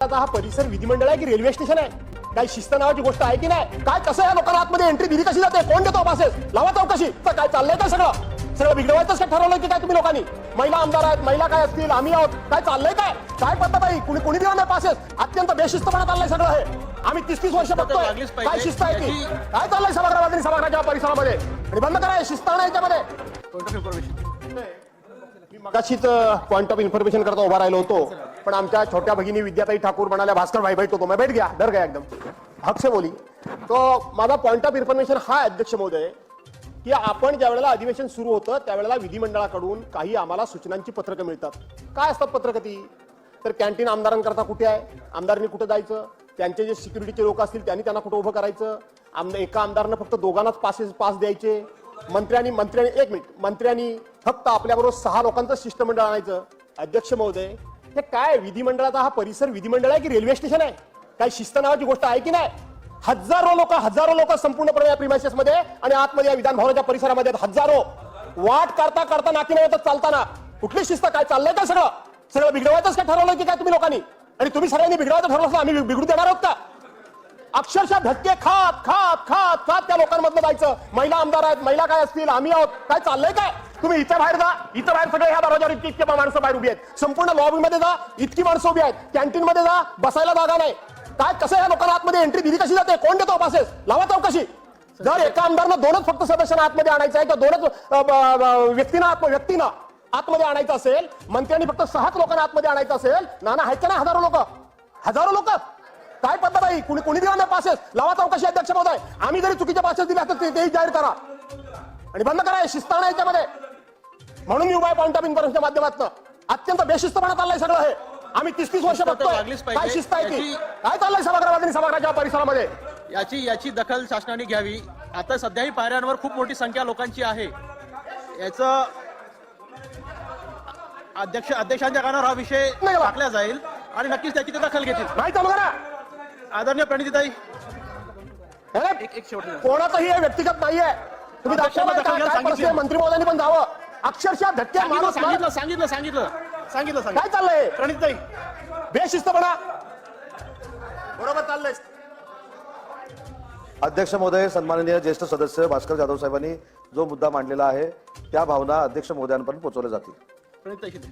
आता हा परिसर विधिमंडळ आहे की रेल्वे स्टेशन आहे? काय शिस्त नावाची गोष्ट आहे की नाही? काय कसं या लोकांना आतमध्ये एंट्री दिली कशी जाते? कोण देतो पासेस लावा चौकशी. तर काय चाललंय का सगळं. सगळं बिघडवायचंच काय ठरवलं की काय तुम्ही लोकांनी? महिला आमदार आहेत महिला काय असतील? आम्ही आहोत. काय चाललंय काय? काय पद्धत आहे? कुणी कुणी दिला नाही पासेस अत्यंत बेशिस्तपणा चाललंय सगळं हे. आम्ही तीस तीस वर्ष बघतोय. काय शिस्त आहे ती? याची- काय चाललंय सभागृहात आणि सभागृहाच्या परिसरामध्ये? आणि बंद करा शिस्त आणा याच्यामध्ये. मी मगाशीच पॉईंट ऑफ इन्फॉर्मेशन करता उभा राहिलो होतो. पण आमच्या छोट्या भगिनी विद्याताई ठाकूर म्हणाल्या भास्कर भाई भेटतो मैं बैठ गया. डर गया एकदम. हक से बोली. तो माझा पॉईंट ऑफ इन्फॉर्मेशन हा अध्यक्ष महोदय की आपण ज्या वेळेला अधिवेशन सुरू होतं त्यावेळेला विधिमंडळाकडून काही आम्हाला सूचनांची पत्रकं मिळतात. काय असतात पत्रकं ती? तर कॅन्टीन आमदारांकरता कुठे आहे? आमदारांनी कुठे जायचं? त्यांचे जे सिक्युरिटीचे लोक असतील त्यांनी त्यांना कुठं उभं करायचं? आम एका आमदारानं फक्त दोघांनाच पासेस पास द्यायचे? मंत्र्यांनी मंत्र्यांनी एक मिनिट. मंत्र्यांनी फक्त आपल्याबरोबर सहा लोकांचं शिष्टमंडळ आणायचं. अध्यक्ष महोदय हे काय? विधिमंडळाचा हा परिसर विधिमंडळ आहे की रेल्वे स्टेशन आहे? काय शिस्त नावाची गोष्ट आहे की नाही? हजारो लोक हजारो लोक संपूर्णपणे या प्रिमायसेस मध्ये आणि आतमध्ये या विधान भवनाच्या परिसरामध्ये हजारो. वाट करता करता नाकी येतात चालताना. कुठली शिस्त काय? चाललंय का सगळं? सगळं बिघडवायचंच काय ठरवलं की काय तुम्ही लोकांनी? आणि तुम्ही सगळ्यांनी बिघडवायचं ठरवलं आम्ही बिघडू देणार आहोत का? अक्षरशः धक्के खात खात खात खात त्या लोकांमधलं जायचं. महिला आमदार आहेत महिला काय असतील आम्ही आहोत. काय चाललंय काय तुम्ही इथं बाहेर जा. इथं बाहेर सगळे ह्या दरवाजावर इतकी इतकी माणसं बाहेर उभी आहेत. संपूर्ण लॉबी मध्ये जा. इतकी माणसं उभी आहेत. कॅन्टीन मध्ये जा. बसायला जागा नाही. काय कसं या लोकांना आतमध्ये एंट्री दिली कशी जाते? कोण देतो पासेस लावा चौकशी. जर एका आमदारनं दोनच फक्त सदस्यांना आतमध्ये आणायचं आहे किंवा दोनच व्यक्तींना आत्म व्यक्तीनं आतमध्ये आणायचं असेल मंत्र्यांनी फक्त सहाच लोकांना आतमध्ये आणायचं असेल नाना आहेत का नाही हजारो लोक? हजारो लोक? काय पद्धत आहे कुणी कुणी दिला नाही पासेस लावा चौकशी अध्यक्ष महोदय. आम्ही जरी चुकीचे पासेस दिले असतात ते- तेही जाहीर करा. आणि बंद करा शिस्त आणा याच्यामध्ये. म्हणून मी उभा पॉईंट ऑफ इन्फॉर्मेशनच्या माध्यमातून. अत्यंत बेशिस्तपणा चाललंय सगळं हे. आम्ही तीस तीस वर्ष बघतोय. काय शिस्त आहे ती? काय चाललंय सभागृहात आणि सभागृहाच्या परिसरामध्ये? याची याची दखल शासनाने घ्यावी. आता सध्याही पायऱ्यांवर खूप मोठी संख्या लोकांची आहे. याचं अध्यक्ष अध्यक्षांच्या कानावर हा विषय नाही. टाकला जाईल. आणि नक्कीच त्याची ते दखल घेतील. नाही चालू करा. आदरणीय प्रणितीताई हे कोणाचंही हे व्यक्तिगत नाहीये. तुम्ही दाखवा काय काय आहे, सांगितलं. मंत्री महोदयांनी पण जावं. अक्षरशः धक्के सांगितलं मारत सांगितलं सांगितलं सांगितलं. सांगितलं सांगितलं. काय चाललंय? प्रणितीताई बेशिस्तपणा बरोबर चाललंय. अध्यक्ष महोदय सन्माननीय ज्येष्ठ सदस्य भास्कर जाधव साहेबांनी जो मुद्दा मांडलेला आहे त्या भावना अध्यक्ष महोदयांपर्यंत पोहोचवल्या जातील. प्रणितीताई शिंदे